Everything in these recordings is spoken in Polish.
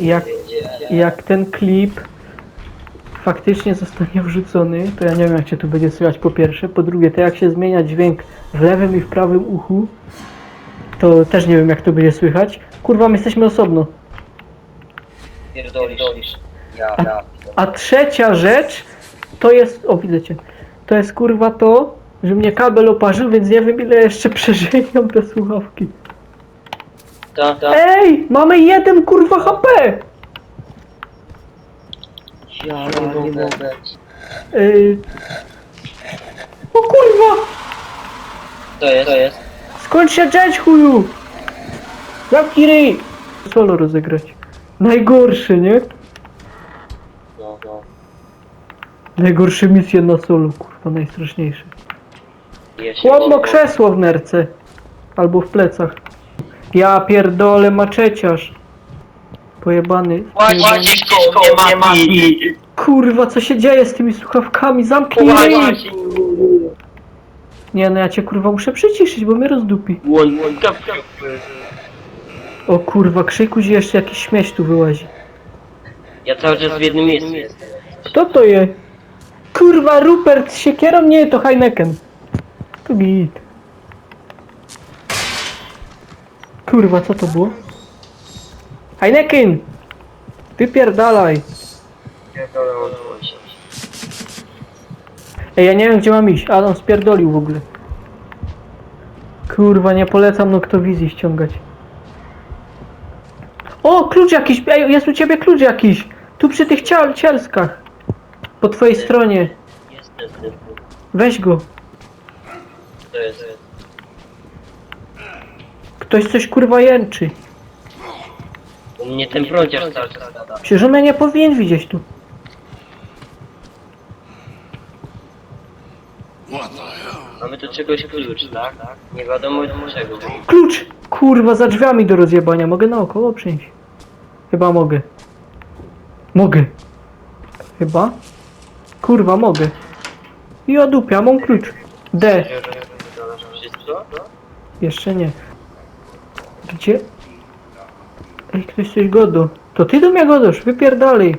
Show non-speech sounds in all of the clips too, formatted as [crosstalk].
jak, jak ten klip faktycznie zostanie wrzucony, to ja nie wiem jak się tu będzie słychać po pierwsze, po drugie to jak się zmienia dźwięk w lewym i w prawym uchu, to też nie wiem jak to będzie słychać. Kurwa, my jesteśmy osobno. Pierdolisz. Ja, ja. A trzecia rzecz to jest, o widzę cię, to jest kurwa to, że mnie kabel oparzył, więc nie wiem ile jeszcze przeżyją te słuchawki. Ta, ta. Ej, mamy jeden kurwa HP! Ja nie mogę. Yy... O kurwa! To jest, to jest. Skończ się drzeć chuju! Zamknij ryj! Solo rozegrać. Najgorszy, nie? No, no. Najgorsze misje na solo, kurwa, najstraszniejsze. Ja się Chłodno boję. krzesło w nerce. Albo w plecach. Ja pierdolę maczeciarz. Pojebany. Nie ma. Kurwa, co się dzieje z tymi słuchawkami? Zamknij ryj! Nie no, ja cię kurwa muszę przyciszyć, bo mnie rozdupi. O kurwa, krzykuś jeszcze jakiś śmieć tu wyłazi. Ja cały czas w jednym miejscu jestem. Kto to je? Kurwa, Rupert z siekierą? Nie, to Heineken. To git. Kurwa, co to było? Heineken! Wypierdalaj. Pierdolę. Ej, ja nie wiem gdzie mam iść. Adam spierdolił w ogóle. Kurwa, nie polecam Noktowizji ściągać. O, klucz jakiś! Ej, jest u ciebie klucz jakiś! Tu przy tych ciel cielskach. Po twojej stronie. Weź go. To jest. Ktoś coś kurwa jęczy. U mnie ten prąciarz cały czas gada. Przecież on mnie nie powinien widzieć tu. Mamy do czegoś klucz, tak? Nie wiadomo do czego. Klucz! Kurwa, za drzwiami do rozjebania. Mogę naokoło przyjść. Chyba mogę. Mogę. Chyba? Kurwa, mogę. I odupia, mam klucz. D. Wszystko? Jeszcze nie. Gdzie? Ej, ktoś coś godo. To ty do mnie godosz, wypierdalej.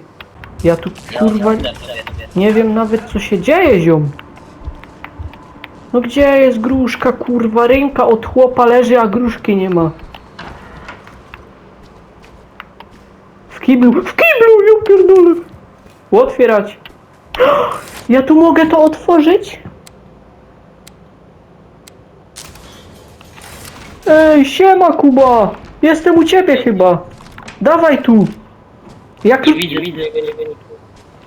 Ja tu kurwa nie wiem nawet co się dzieje, ziom. No gdzie jest gruszka, kurwa? Ręka od chłopa leży, a gruszki nie ma. W kiblu, w kiblu, ja pierdolę. Otwierać. [gasps] Ja tu mogę to otworzyć? Ej, siema Kuba! Jestem u ciebie chyba. Dawaj tu. Jak Nie widzę, widzę jego, nie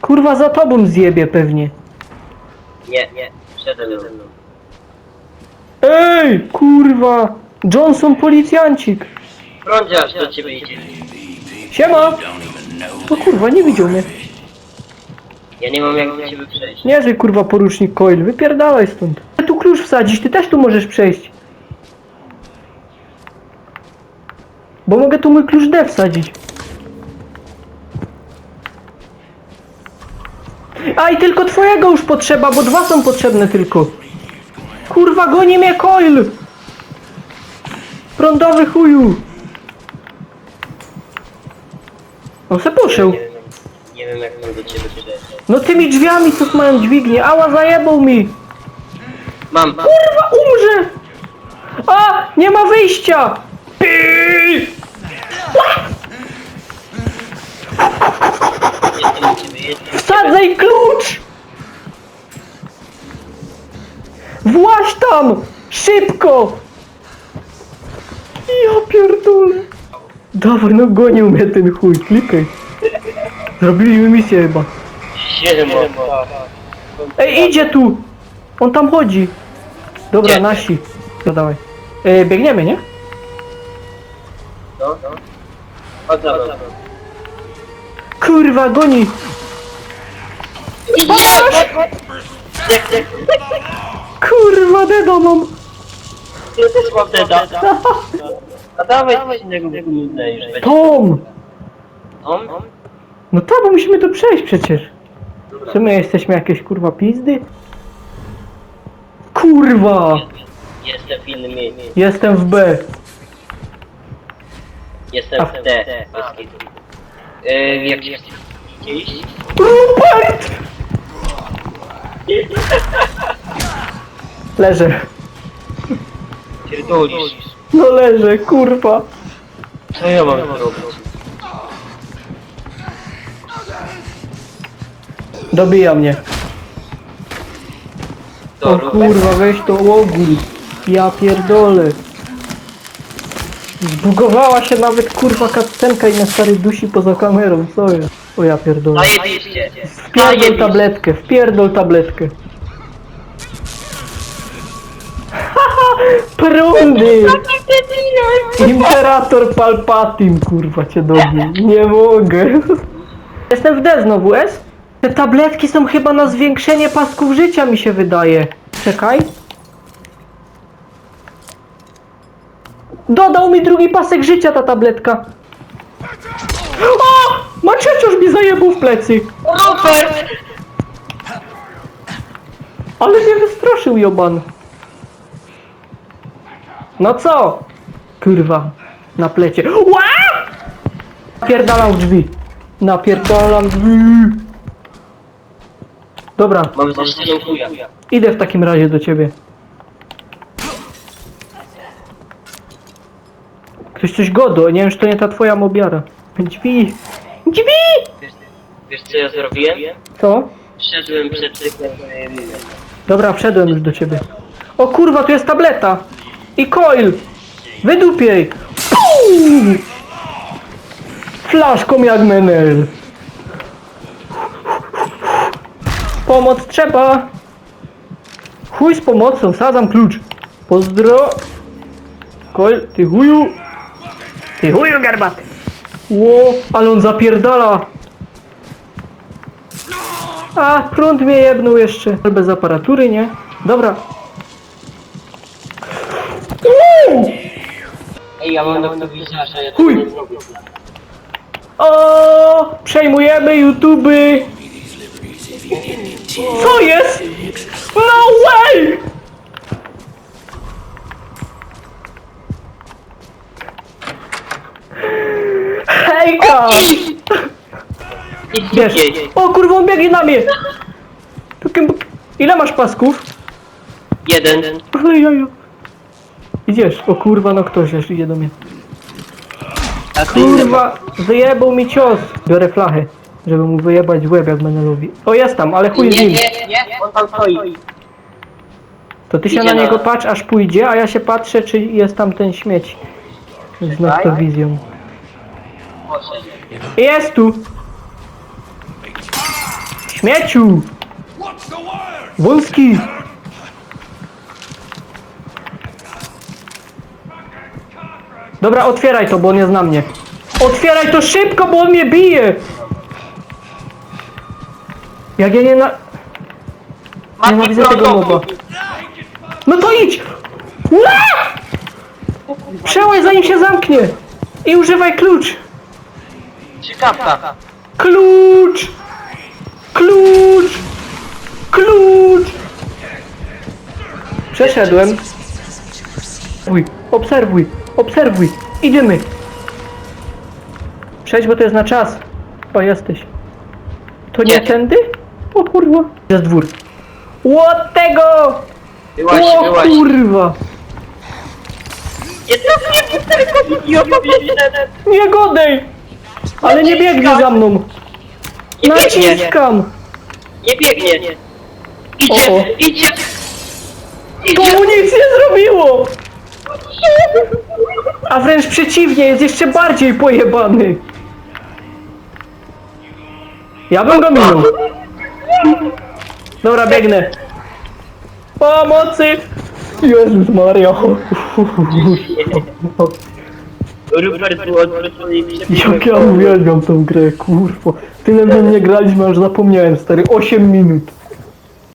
kurwa za tobą zjebie pewnie. Nie, nie. Przede mną. Ej, kurwa! Johnson policjancik. Prąciarz do ciebie idzie. Siema! O kurwa, nie widział mnie. Ja nie mam jak do ciebie przejść. Nie, kurwa porucznik Coil, wypierdalaj stąd. Tu klucz wsadzić, ty też tu możesz przejść. Bo mogę tu mój klucz D wsadzić. A i tylko twojego już potrzeba, bo dwa są potrzebne tylko. Kurwa, goni mnie Coil! Prądowy chuju! On se poszedł. Nie wiem, nie wiem jak mam do ciebie. No tymi drzwiami co mają dźwignię, ała zajebał mi! Mam, mam. Kurwa, umrze! A! Nie ma wyjścia! Pii! Jestem u ciebie, jestem. Wsadzaj klucz! Właź tam! Szybko! Ja pierdolę! Dawaj, no gonił mnie ten chuj, klikaj. Zrobiliśmy misję chyba. Siedem. Ej, idzie tu! On tam chodzi. Dobra, Gdzie? nasi. No dawaj. E, biegniemy, nie? No, no. Chodź za mną. Kurwa, goni! Jak, jak, Kurwa, dedo mam! ja też mam teda. A dawaj coś innego nudne już będzie. Tom! Tom? No tak, bo musimy tu przejść przecież. Czy my jesteśmy jakieś kurwa pizdy? Kurwa! Jestem w innym miejscu. Jestem w B. Jestem w D. Bez kitu. Yy, jak się iść? Rupert! Leżę. Pierdolisz. No leżę, kurwa. Co ja mam zrobić? Dobija mnie. O Dobra. kurwa, weź to ogól. Ja pierdolę. Zbugowała się nawet kurwa kapcenka i na stary dusi poza kamerą, co jest? O ja pierdolę. Zajebiście. Wpierdol tabletkę, wpierdol tabletkę. Haha, [laughs] prądy! Imperator Palpatine, kurwa cię dobił. Nie mogę. Jestem w D znowu, S? Te tabletki są chyba na zwiększenie pasków życia, mi się wydaje. Czekaj. Dodał mi drugi pasek życia ta tabletka. O! Maczeciusz mi zajebał w plecy. Rupert! Ale mnie wystraszył Joban. No co? Kurwa. Na plecie. Ła! Napierdalam drzwi. Napierdalam drzwi. Dobra, Mam chuja. idę w takim razie do ciebie. Coś godo, nie wiem, czy to nie ta twoja mobiara. Drzwi! Drzwi! Wiesz, wiesz co ja zrobiłem? Co? Wszedłem przed cyklem. Dobra, wszedłem już do ciebie. O kurwa, tu jest tableta! I coil! Wydupiej! Pum! Flaszką jak menel. Pomoc trzeba! Chuj z pomocą, sadzam klucz. Pozdro! Coil, ty chuju! Ty chuju garbaty! Ło, ale on zapierdala! A, prąd mnie jebnął jeszcze. Bez aparatury, nie? Dobra. Uuu! Ej, ja mam noktowizja, że ja Chuj. tego nie zrobię. O, przejmujemy YouTube. Co jest? No way! Szybciej. o kurwa, on biegnie na mnie! Tukiem, buk- Ile masz pasków? Jeden. Ale jajo. Idziesz, o kurwa, no ktoś jeszcze idzie do mnie. A ty Kurwa, wyjebał mi cios. Biorę flachę, żeby mu wyjebać w łeb jak Menelowi. O, jest tam, ale chuj z Nie, nim. nie, nie, on tam stoi. To ty się Idzie na na- niego patrz, aż pójdzie, a ja się patrzę, czy jest tam ten śmieć. Z noktowizją. Jest tu! Śmieciu! Wąski! Dobra, otwieraj to, bo on jest na mnie. Otwieraj to szybko, bo on mnie bije! Jak ja nie na... Nienawidzę tego moba. No to idź! Ła! Przełaj zanim się zamknie! I używaj klucz! Ciekawka. Klucz! Klucz! Klucz! Przeszedłem. Obserwuj, obserwuj, obserwuj. Idziemy. Przejdź, bo to jest na czas. O, jesteś. To nie Nie. tędy? O kurwa. Jest dwór. Łot tego! Byłaś, O byłaś. kurwa! Nie trafię, tylko. Nie godej! Ale nie biegnie za mną. Nie biegnie. Naciskam. Nie biegnie. Idzie, o. idzie. To Idzie. mu nic nie zrobiło! A wręcz przeciwnie, jest jeszcze bardziej pojebany. Ja bym go minął. Dobra, biegnę. Pomocy! Jezus Maria. Rupert był odwrócony i przebiegł. Jak ja uwielbiam tą grę, kurwa. Tyle w nią nie graliśmy, aż zapomniałem, stary. 8 minut.